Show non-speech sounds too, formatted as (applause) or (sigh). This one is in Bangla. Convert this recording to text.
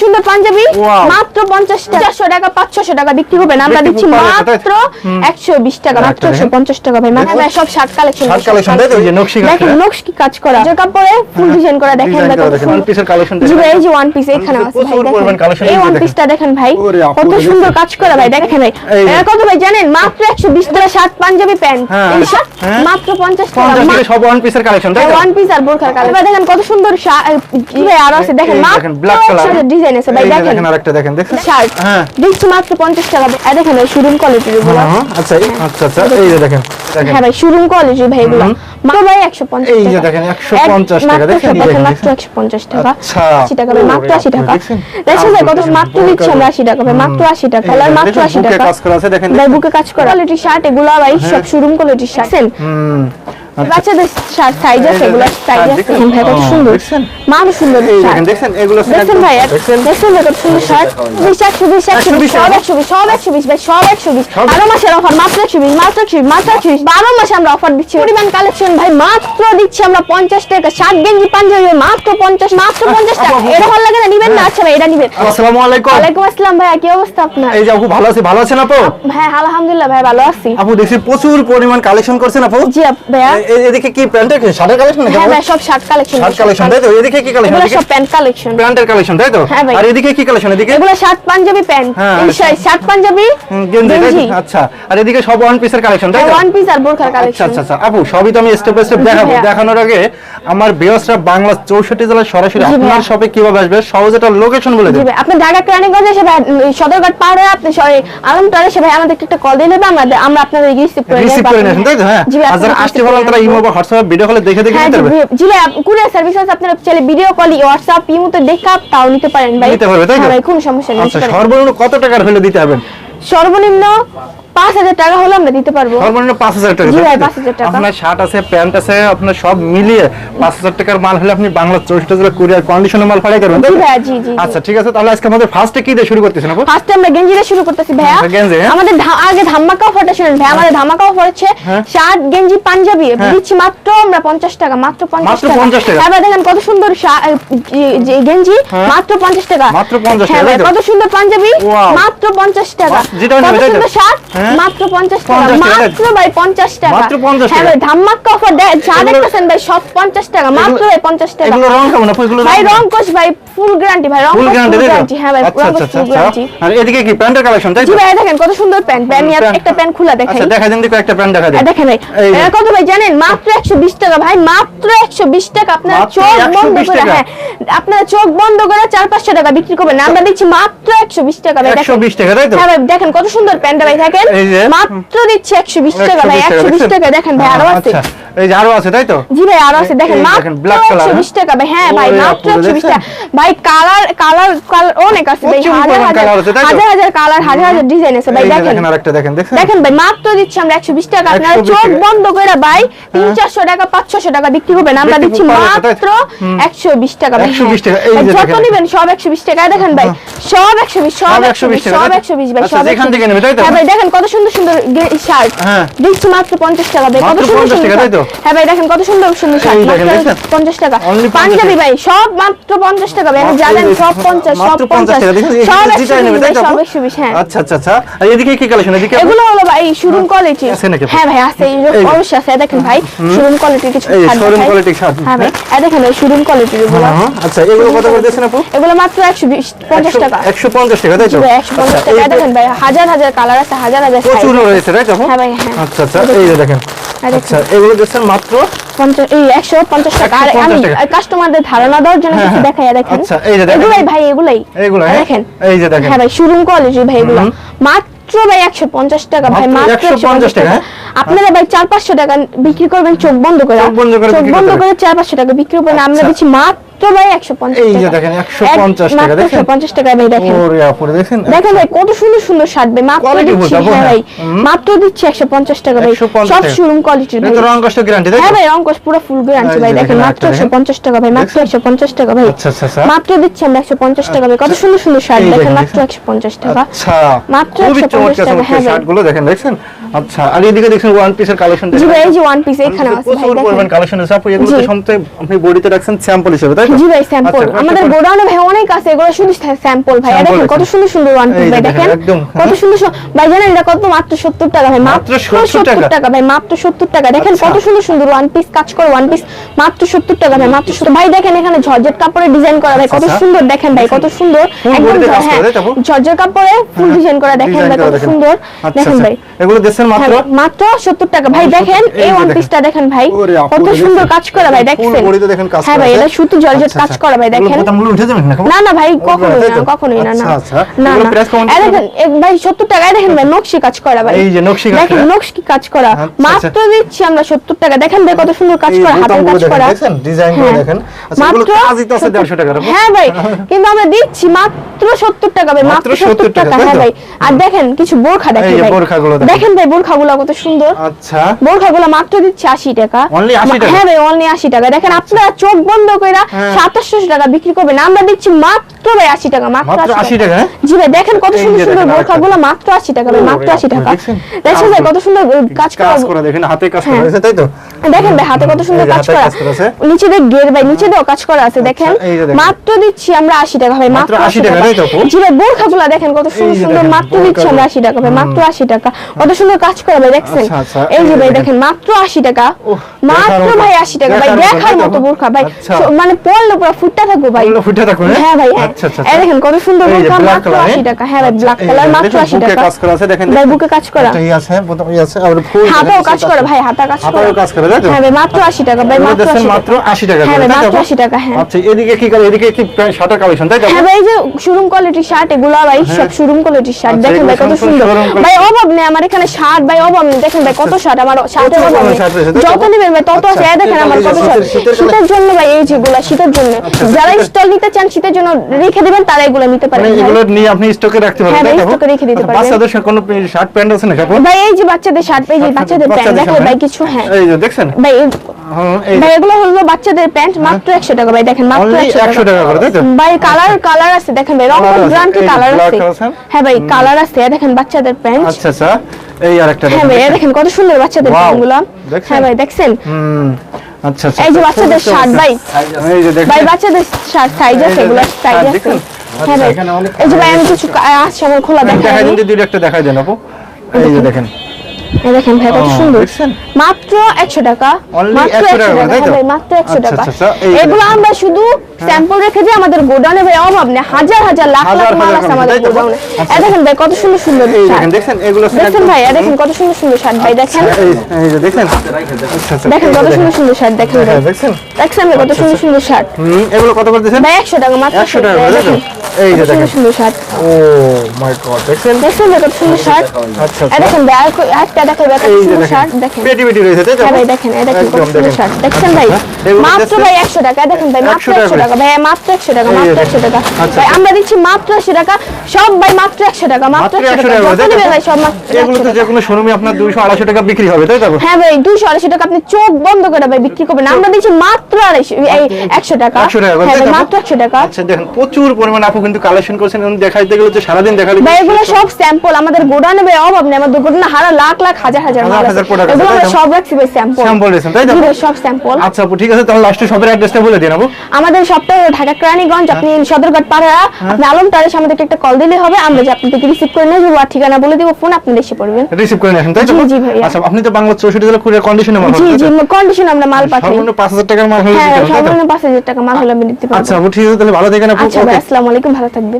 সুন্দর পাঞ্জাবি মাত্র পঞ্চাশ টাকা চারশো টাকা পাঁচশো টাকা বিক্রি হবে না। আমরা দিচ্ছি? মাত্র একশো বিশ টাকা মাত্র একটা একশো পঞ্চাশ টাকা ভাই। ভাই সব শার্ট কালেকশন শার্ট যে নকশি কাজ দেখেন। নকশি কাজ করা। যে কাপড়ে ফুল ডিজাইন করা দেখেন দেখেন। জি ভাই এই যে ওয়ান পিস এখানে আছে ভাই দেখেন। এই ওয়ান পিসটা দেখেন ভাই কত সুন্দর কাজ করা ভাই দেখেন ভাই। এটা কত ভাই জানেন? মাত্র একশো বিশ টাকা শার্ট পাঞ্জাবি প্যান্ট। হ্যাঁ। এই শার্ট হ্যাঁ। মাত্র পঞ্চাশ টাকা। সব ওয়ান পিসের কালেকশন তাই ওয়ান পিস আর বোরখার এবার দেখেন কত সুন্দর এ, ভাই আরও আছে। দেখেন মাত্র দেখেন ব্ল্যাক কালার ডিজাইন আছে ভাই দেখেন। দেখেন আরেকটা দেখেন দেখছেন শার্ট। হ্যাঁ। দিচ্ছি মাত্র পঞ্চাশ টাকা এ দেখেন ভাই শোরুম কোয়ালিটির এগুলো। হ্যাঁ, আচ্ছা আচ্ছা আচ্ছা এই যে দেখেন দেখেন। হ্যাঁ ভাই শোরুম কোয়ালিটির ভাই এগুলো। মাত্র ভাই একশো পঞ্চাশ এই যে টাকা। দেখেন, 150 টাকা, দেখেন, দেখেন দেখেন, মাত্র একশো পঞ্চাশ টাকা। আচ্ছা। আশি টাকা ভাই মাত্র ওরে আশি টাকা। দেখছেন? দেখছেন ভাই কত মাত্র দিচ্ছি আমরা কালার। আশি টাকা ভাই মাত্র আশি টাকা। এই কালার মাত্র দেখেন, আশি বুকে টাকা। কাজ করা আছে, দেখেন, ভাই বুকে কাজ করা। কোয়ালিটি শার্ট এগুলো ভাই সব শোরুম কোয়ালিটির শার্ট হুম। আচ্ছা। বাচ্চাদের সাইজ আছে এগুলো সাইজ আছে ভাই কত সুন্দর। দেখছেন? সুন্দর এই দেখেন এগুলো দেখছেন ভাই দেখছেন? দেখছেন কত সুন্দর শার্ট? বিশ একশো বিশ একশো বিশ 120 সব টাকা? একশো বিশ সব একশো বিশ ভাই সব একশো বিশ। বারো মাসের অফার মাত্র একশো বিশ মাত্র একশো বিশ মাত্র একশো বিশ। বারো মাসে আমরা অফার দিচ্ছি। পরিমাণ কালেকশন ভাই মাত্র দিচ্ছি আমরা পঞ্চাশ টাকা। শার্ট গেঞ্জি পাঞ্জাবি মাত্র পঞ্চাশ মাত্র পঞ্চাশ টাকা। আপু, এটা ভালো লাগে না? নিবেন না? আচ্ছা ভাই এটা নিবেন। আসসালামু আলাইকুম। ওয়ালাইকুম আসসালাম ভাই কি অবস্থা আপনার? এই যে আপু ভালো আছি ভালো আছেন আপু? ভাই আলহামদুলিল্লাহ ভাই ভালো আছি। আপু দেখছি প্রচুর পরিমাণ কালেকশন করছেন আপু। জি এ- এদিকে কি প্যান্টের শার্টের কালেকশন নাকি হ্যাঁ ভাই সব শার্ট কালেকশন শার্ট কালেকশন তাই তো? এদিকে কি কালেকশন এগুলো সব প্যান্ট কালেকশন প্যান্টের কালেকশন তাই তো? হ্যাঁ। আর এদিকে কি কালেকশন এদিকে? এগুলো শার্ট পাঞ্জাবি প্যান্ট হ্যাঁ। শা- শার্ট পাঞ্জাবি গেঞ্জি? আচ্ছা। আর এদিকে সব ওয়ান পিসের কালেকশন তাই তো? ওয়ান পিস আর বোরখার আচ্ছা কালেকশন আচ্ছা আচ্ছা। আপু সবই তো আমি স্টেপ বাই স্টেপ দেখাবো। দেখানোর আগে আমার বিয়সরা বাংলা চৌষট্টি জেলায় সরাসরি আপনার শপে কীভাবে আসবে? সহজ একটা লোকেশন বলে ভাই আপনি ঢাকা কেরানীগঞ্জে এসে সদরঘাট পার হয়ে আপনি সরি আলমটার এসে ভাই আমাদেরকে একটা কল দিয়ে নেবে আমরা আমরা আপনাদের রিসিভ করে নেব রিসিভ করে নিয়েছেন তাই তো? হ্যাঁ। আপনাদের আসতে receive করে ইমো বা হোয়াটসঅ্যাপ ভিডিও কলে দেখে দেখে হ্যাঁ নিতে পারবে। জি কুরিয়ার সার্ভিস আছে আপনারা চাইলে ভিডিও কল হোয়াটসঅ্যাপ ইমোতে দেখা তাও নিতে পারেন ভাই। নিতে পারবে, তাই তো? হ্যাঁ ভাই কোনো সমস্যা নেই আচ্ছা সর্বনিম্ন কত টাকার হলে দিতে হবে? সর্বনিম্ন পাঁচ হাজার টাকা হলে আমরা দিতে পারব সর্বনিম্ন পাঁচ হাজার টাকা জি ভাই, তো? 5,000 টাকা। আপনার শার্ট আছে প্যান্ট আছে আপনার সব মিলিয়ে পাঁচ হাজার টাকার মাল হলে আপনি বাংলা চৌষট্টি জেলা কুরিয়ার কন্ডিশনের মাল ফাড়াই করবেন জি ভাই জি জি। আচ্ছা ঠিক আছে তাহলে আজকে আমাদের ফার্স্টে কি দিয়ে শুরু করতেছেন আপু ফার্স্টে আমরা গেঞ্জি দিয়ে শুরু করতেছি ভাইয়া আচ্ছা, গেঞ্জি, হ্যাঁ। আমাদের আগে ধামাকা অফারটা শুনুন ভাই আমাদের ধামাকা অফার হচ্ছে হ্যাঁ। শার্ট গেঞ্জি পাঞ্জাবি হ্যাঁ। দিচ্ছি মাত্র আমরা পঞ্চাশ টাকা মাত্র পঞ্চাশ মাত্র টাকা 50 টাকা। এবার দেখেন কত সুন্দর যে- গেঞ্জি হ্যাঁ। মাত্র পঞ্চাশ টাকা মাত্র 50 হ্যাঁ টাকা? কত সুন্দর পাঞ্জাবি মাত্র পঞ্চাশ টাকা যেটা কত সুন্দর শার্ট হ্যাঁ। মাত্র 50 টাকা, মাত্র ভাই পঞ্চাশ টাকা। মাত্র 50 হ্যাঁ টাকা। ভাই ধামাকা অফার যা দেখতেছেন ভাই সব পঞ্চাশ টাকা মাত্র ভাই পঞ্চাশ টাকা। এগুলো রং কেমন? আপু ভাই রং রং কোশ ভাই ফুল গ্যারান্টি ভাই রং ফুল গ্যারান্টি ফুল তাই তো গ্যারান্টি ভাই রং কোশ ফুল গ্যারান্টি আর এদিকে কি? প্যান্টের কালেকশন তাই জি ভাই দেখেন কত সুন্দর প্যান্ট। ভাই আমি আর প্যান্ট। একটা প্যান্ট খোলা দেখাই আচ্ছা দেখা দিন দেখো একটা প্যান্ট দেখা দিন। দেখেন ভাই এটা কত ভাই জানেন? মাত্র একশো বিশ টাকা ভাই মাত্র একশো বিশ টাকা আপনার মাত্র চোখ বন্ধ করে টাকা? হ্যাঁ আপনার চোখ বন্ধ করে চার পাঁচশো টাকা বিক্রি করবেন। আমরা দিচ্ছি মাত্র একশো বিশ টাকা ভাই টাকা তাই তো? হ্যাঁ ভাই দেখেন কত সুন্দর প্যান্টটা ভাই দেখেন। যে। মাত্র দিচ্ছি একশো বিশ টাকা ভাই 120 একশো বিশ টাকা। দেখেন ভাই আরও আছে। আচ্ছা। এই যে আরও আছে তাই তো? জি ভাই আরও আছে। দেখেন মাত্র হ্যাঁ? বিশ টাকা ভাই। হ্যাঁ ভাই মাত্র? টাকা। ভাই কালার কালার কালার অনেক আছে ভাই। হাজার হাজার? হাজার হাজার কালার হাজার হাজার ডিজাইন আছে ভাই দেখেন। দেখেন আরেকটা দেখেন দেখেন। ভাই মাত্র দিচ্ছি আমরা একশো বিশ টাকা। আপনারা চোখ বন্ধ করে ভাই চারশো টাকা পাঁচশো টাকা বিক্রি করবেন আমরা দিচ্ছি? মাত্র একশো বিশ টাকা ভাই। 120 টাকা, এই যে যত। নিবেন সব একশো বিশ টাকা। দেখেন ভাই সব একশো বিশ সব সব একশো বিশ 120 সব তাই তো? একশো বিশ ভাই আচ্ছা, সব 120 থেকে নেবে, তাই তো? হ্যাঁ ভাই দেখেন কত সুন্দর সুন্দর শার্ট। হ্যাঁ। দিচ্ছি মাত্র পঞ্চাশ টাকা ভাই কত সুন্দর 50 সুন্দর টাকা, তাই তো? Shirt। হ্যাঁ ভাই দেখেন কত সুন্দর সুন্দর শার্ট। মাত্র দেখছেন? পঞ্চাশ টাকা। পাঞ্জাবি ভাই সব মাত্র পঞ্চাশ টাকা ভাই। জানেন সব সব 50 টাকা। দেখেন এই সব যেটা নেবে, তাই সব আপু? একশো বিশ হ্যাঁ। আচ্ছা আচ্ছা আচ্ছা। আর এদিকে কি কালেকশন এদিকে এগুলো হলো ভাই শোরুম কোয়ালিটি হ্যাঁ। ভাই আছে এই যে এই যে। অবশ্যই আছে। দেখেন ভাই শোরুম কোয়ালিটির কিছু এই শার্ট showroom শার্ট, হ্যাঁ ভাই এই দেখেন এই শোরুম কোয়ালিটির এগুলো হ্যাঁ, আচ্ছা এগুলো কত করে দিয়েছেন আপু? এগুলো মাত্র একশো বিশ পঞ্চাশ টাকা। তাই তো? দেখেন ভাই হাজার হাজার কালার আছে হাজার হাজার প্রচুর রয়েছে তাই তো হ্যাঁ ভাই, হ্যাঁ। আচ্ছা আচ্ছা এই দেখেন। আচ্ছা এগুলো মাত্র পঞ্চাশ এই একশো পঞ্চাশ টাকা আর আমি কাস্টমারদের ধারণা দেওয়ার জন্য হ্যাঁ, কিছু হ্যাঁ। দেখেন আচ্ছা, এই যে এগুলাই ভাই এগুলাই এইগুলো, হ্যাঁ? দেখেন এই যে দেখেন। হ্যাঁ ভাই শোরুম কোয়ালিটি ভাই এগুলো হুম। মাত্র ভাই একশো পঞ্চাশ টাকা ভাই মাত্র মাত্র 150 টাকা, হ্যাঁ? আপনারা ভাই চার পাঁচশো টাকা বিক্রি করবেন চোখ বন্ধ করে চোখ বন্ধ করে চোখ বন্ধ করে চার পাঁচশো টাকা বিক্রি করবেন আমরা আচ্ছা। দিচ্ছি মাত্র ভাই একশো পঞ্চাশ এই যে দেখেন, 150 টাকা, দেখেন? ভাই দেখেন ওরে আপুরে দেখেন দেখেন ভাই কত সুন্দর সুন্দর শার্ট ভাই মাত্র দিচ্ছি হ্যাঁ হ্যাঁ। ভাই মাত্র দিচ্ছি টাকা ভাই সব শোরুম কোয়ালিটির কিন্তু রং কষ্ট গ্যারান্টি তাই হ্যাঁ তো ভাই অঙ্কশ পুরো ফুল গ্যারান্টি ভাই যে দেখেন মাত্র আরেকটা একশো পঞ্চাশ টাকা ভাই মাত্র দেখছেন? একশো পঞ্চাশ টাকা ভাই আচ্ছা, আচ্ছা, আচ্ছা। মাত্র দিচ্ছি আমরা একশো পঞ্চাশ টাকা ভাই কত সুন্দর সুন্দর শার্ট দেখেন মাত্র দেখেন। একশো পঞ্চাশ টাকা আচ্ছা মাত্র খুবই 150 টাকা, হ্যাঁ শার্টগুলো দেখেন দেখছেন আচ্ছা আর এদিকে দেখছেন ওয়ান পিসের কালেকশন জি ভাই এই যে ওয়ান পিস এখানে আছে ভাই প্রচুর দেখেন পরিমাণ কালেকশন আছে আপু এগুলো তো। সম্পূর্ণ আপনি বডিতে রাখছেন স্যাম্পল হিসেবে তাই জি ভাই স্যাম্পল আচ্ছা, আমাদের গোডাউনে ভাই অনেক আছে এগুলো শুধু স্যাম্পল ভাই দেখেন কত সুন্দর সুন্দর ওয়ান পিস ভাই দেখেন, একদম, কত হ্যাঁ। সুন্দর ভাই জানেন এটা কত মাত্র 70 টাকা ভাই মাত্র মাত্র 70 70 টাকা? ভাই মাত্র 70 টাকা দেখেন আচ্ছা। কত সুন্দর সুন্দর ওয়ান পিস কাজ করে ওয়ান পিস মাত্র 70 টাকা ভাই মাত্র 70 ভাই দেখেন এখানে জর্জেট কাপড়ে ডিজাইন করা ভাই কত আচ্ছা। সুন্দর দেখেন ভাই কত সুন্দর একদম হ্যাঁ? জর্জেট কাপড়ে ফুল ডিজাইন করা দেখেন ভাই কত সুন্দর দেখেন। ভাই এগুলো দিচ্ছেন মাত্র? হ্যাঁ, মাত্র 70 টাকা। ভাই দেখেন এই ওয়ান পিসটা দেখেন। ভাই কত সুন্দর কাজ করা ভাই Full দেখছেন? body তে দেখেন কাজ হ্যাঁ করা ভাই এটা সুতো জর্জেট আচ্ছা, কাজ আচ্ছা। করা ভাই দেখেন। বোতামগুলো উঠে যাবে না না না ভাই তাই না তো? কখনোই না না। আচ্ছা, আচ্ছা। না না। এই দেখেন এক ভাই 70 টাকায় দেখেন ভাই নকশি কাজ করা ভাই। এই যে নকশি কাজ দেখেন নকশি কাজ করা। আচ্ছা, মাত্র দিচ্ছি আমরা 70 টাকা। দেখেন ভাই কত সুন্দর কাজ করা হাতের কাজ করা। দেখছেন? Design করে হ্যাঁ। দেখেন। আচ্ছা, এগুলো কাজই তো আছে 150 টাকার উপর। হ্যাঁ ভাই (laughs) কিন্তু আমরা দিচ্ছি মাত্র 70 টাকা ভাই মাত্র মাত্র 70 70 টাকা টাকা, হ্যাঁ ভাই। আর দেখেন কিছু বোরখা দেখেন ভাই দেখেন। দেখেন ভাই বোরখাগুলো কত সুন্দর। আচ্ছা। বোরখাগুলো মাত্র দিচ্ছে 80 টাকা। Only 80 টাকা? হ্যাঁ ভাই অনলি 80 টাকা। দেখেন আপনারা চোখ বন্ধ কইরা হ্যাঁ। 2700 টাকা বিক্রি করবেন। আমরা দিচ্ছি মাত্র ভাই 80 টাকা মাত্র মাত্র 80 টাকা, হ্যাঁ? জি ভাই দেখেন কত সুন্দর সুন্দর দেখেন বোরখাগুলো মাত্র 80 টাকা ভাই মাত্র 80 টাকা? দেখছেন? ভাই কত সুন্দর কাজ করা দেখেন হাতে কাজ করা হ্যাঁ। হয়েছে তাই তো? দেখেন ভাই হাতে কত সুন্দর কাজ করা। আছে। নিচে দিয়ে গের ভাই নিচে দিয়েও কাজ করা আছে দেখেন। যে দেখেন। মাত্র দিচ্ছি আমরা 80 টাকা ভাই মাত্র মাত্র 80 80 টাকা, তাই তো জি ভাই বোরখাগুলো দেখেন কত সুন্দর সুন্দর মাত্র দিচ্ছি আমরা 80 টাকা ভাই মাত্র 80 টাকা। কত সুন্দর কাজ করা ভাই দেখছেন? আচ্ছা, আচ্ছা, এই যে ভাই দেখেন। দেখেন মাত্র 80 টাকা। মাত্র ভাই 80 টাকা ভাই দেখার মতো, বোরখা ভাই। আচ্ছা। মানে পরলে পুরো ফুটটা থাকব ভাই। এগুলো ফুটে থাকুন হ্যাঁ? ভাই হ্যাঁ। আচ্ছা আচ্ছা এই দেখেন কত সুন্দর বোরখা মাত্র 80 হ্যাঁ? টাকা। হ্যাঁ ভাই আচ্ছা, ব্ল্যাক কালার মাত্র দেখুন, 80 বুকে টাকা। কাজ করা আছে দেখেন। ভাই বুকে কাজ করা। একটা ই আছে বোতাম ই আছে আবার ফুল হাতেও কাজ করা ভাই হাতা কাজ করা। হাতেও কাজ করে তাই তো? হ্যাঁ মাত্র 80 টাকা ভাই মাত্র 80 টাকা। হ্যাঁ করে, ভাই তাই তো মাত্র 80 টাকা হ্যাঁ। আচ্ছা এদিকে কি করে এদিকে কি শার্টের কালেকশন তাই তো হ্যাঁ ভাই যে শোরুম কোয়ালিটির শার্ট এগুলো ভাই সব শোরুম কোয়ালিটির শার্ট আচ্ছা, দেখেন ভাই কত সুন্দর। ভাই অভাব নেই আমার এখানে শার্ট ভাই অভাব নেই। দেখেন ভাই কত শার্ট আমার শার্টের অভাব নেই। shirt রয়েছে, তাই তো? যত নেবেন ভাই তত আছে। আচ্ছা, দেখেন আমার কত শীতের- শার্ট শীতের শীতের জন্য ভাই এই যেগুলা শীতের জন্য। যারা শীতের- স্টল নিতে চান শীতের জন্য রেখে দিবেন তারা এগুলো নিতে মানে পারেন এগুলো নিয়ে আপনি স্টকে রাখতে পারবেন হ্যাঁ, তাই তো? রেখে দিতে আচ্ছা, পারবেন। বাচ্চাদের কোনো শার্ট প্যান্ট আছে না ভাই এই যে বাচ্চাদের শার্ট ভাই যে বাচ্চাদের প্যান্ট বাচ্চাদের দেখো ভাই কিছু হ্যাঁ। এই যে দেখছেন? ভাই ভাই এগুলো হলো বাচ্চাদের প্যান্ট মাত্র 100 টাকা ভাই দেখেন মাত্র 100 100 টাকা। করে? ভাই কালার কালার আছে দেখেন ভাই রং গ্যারান্টি কালার আছে। হ্যাঁ ভাই কালার আছে দেখেন বাচ্চাদের প্যান্ট। আচ্ছা আচ্ছা এই আরেকটা হ্যাঁ ভাই দেখেন। কত সুন্দর বাচ্চাদের Wow, প্যান্টগুলো দেখছেন? হ্যাঁ ভাই দেখছেন? হুম আচ্ছা আচ্ছা এই যে বাচ্চাদের শার্ট ভাই। এই যে দেখেন ভাই বাচ্চাদের শার্ট সাইজ আছে এগুলো সাইজ হ্যাঁ, আছে। হ্যাঁ আচ্ছা, ভাই এই যে ভাই আমি কিছু কা- আছে খোলা দেখাই দিন দুইটা একটা দেখাই দেন আপু। এই যে দেখেন। দেখেন ভাই কত সুন্দর। মাত্র 100 টাকা মাত্র 100 টাকা, 100 টাকা তাই তো? হ্যাঁ ভাই মাত্র 100 আচ্ছা, টাকা। আচ্ছা, আচ্ছা, এই যে এগুলো আমরা শুধু স্যাম্পল রেখে দিই আমাদের গোডাউনে ভাই অভাব নেই হাজার হাজার লাখ লাখ মাল আছে আমাদের গোডাউনে। আচ্ছা। এই দেখেন ভাই কত সুন্দর সুন্দর দেখেন এগুলো ভাই দেখেন কত সুন্দর সুন্দর শার্ট ভাই দেখেন। এই এই যে দেখছেন আচ্ছা আচ্ছা দেখেন কত সুন্দর সুন্দর শার্ট দেখেন হ্যাঁ, দেখছেন? দেখছেন কত সুন্দর সুন্দর শার্ট। এগুলো কত করে দিয়েছেন? ভাই 100 টাকা মাত্র 100 টাকা করে, তাই তো? এই যে দেখেন। সুন্দর শার্ট ও মাই গড ভাই কত সুন্দর শার্ট। আচ্ছা আচ্ছা। দেখেন ভাই ভাই সুন্দর দেখেন। শার্ট দেখেন। পেটি রয়েছে তাই হ্যাঁ ভাই দেখেন এই দেখেন কত সুন্দর শার্ট। দেখছেন ভাই? হ্যাঁ, মাত্র ভাই 100 টাকা দেখেন ভাই মাত্র 100 টাকা ভাই মাত্র 100 টাকা মাত্র 100 টাকা। আচ্ছা। ভাই আমরা দিচ্ছি মাত্র 80 টাকা। সব ভাই মাত্র 100 টাকা মাত্র মাত্র 100 100 টাকা। টাকা। যত নেবে ভাই সব মাত্র এগুলো তো যে কোনো শোরুমে আপনার 200 250 টাকা বিক্রি হবে তাই তো? হ্যাঁ ভাই 200 250 টাকা আপনি চোখ বন্ধ করে ভাই বিক্রি করবেন। আমরা দিচ্ছি মাত্র 250 এই 100 টাকা। 100 টাকা হ্যাঁ? মাত্র 100 টাকা। আচ্ছা দেখেন প্রচুর পরিমাণ আপু কিন্তু কালেকশন করছেন এবং দেখাইতে গেলে তো সারাদিন দেখালে ভাই এগুলো সব স্যাম্পল আমাদের ভাই অভাব নেই আমাদের হাজার লাখ লাখ হাজার হাজার মাল আছে। এগুলো আমরা সব রাখছি ভাই স্যাম্পল রেখেছেন, তাই তো? সব স্যাম্পল আচ্ছা আপু ঠিক আছে তাহলে লাস্টে শপের অ্যাড্রেসটা বলে দিন আপু। আমাদের ঢাকা কেরানীগঞ্জ আপনি সদরঘাট পাড়া আপনি আলম টারেস আমাদেরকে একটা কল দিলে হবে আমরা যে আপনাদেরকে রিসিভ করে নিয়ে যাব ঠিকানা বলে দিব ফোন আপনি এসে পড়বেন রিসিভ করে নিয়েছেন তাই তো জি, ভাইয়া। আচ্ছা আপনি তো বাংলা 64 জেলা কুরিয়ার কন্ডিশনে মাল জি জি কন্ডিশন আমরা মাল পাঠাই। সর্বনিম্ন 5000 টাকার মাল হলে হ্যাঁ? সর্বনিম্ন পাঁচ হাজার টাকা মাল হলে আমি দিতে আচ্ছা পারব আপু ঠিক আছে তাহলে ভালো থাকেন আপু। আচ্ছা আসসালামু আলাইকুম। ভালো থাকবেন।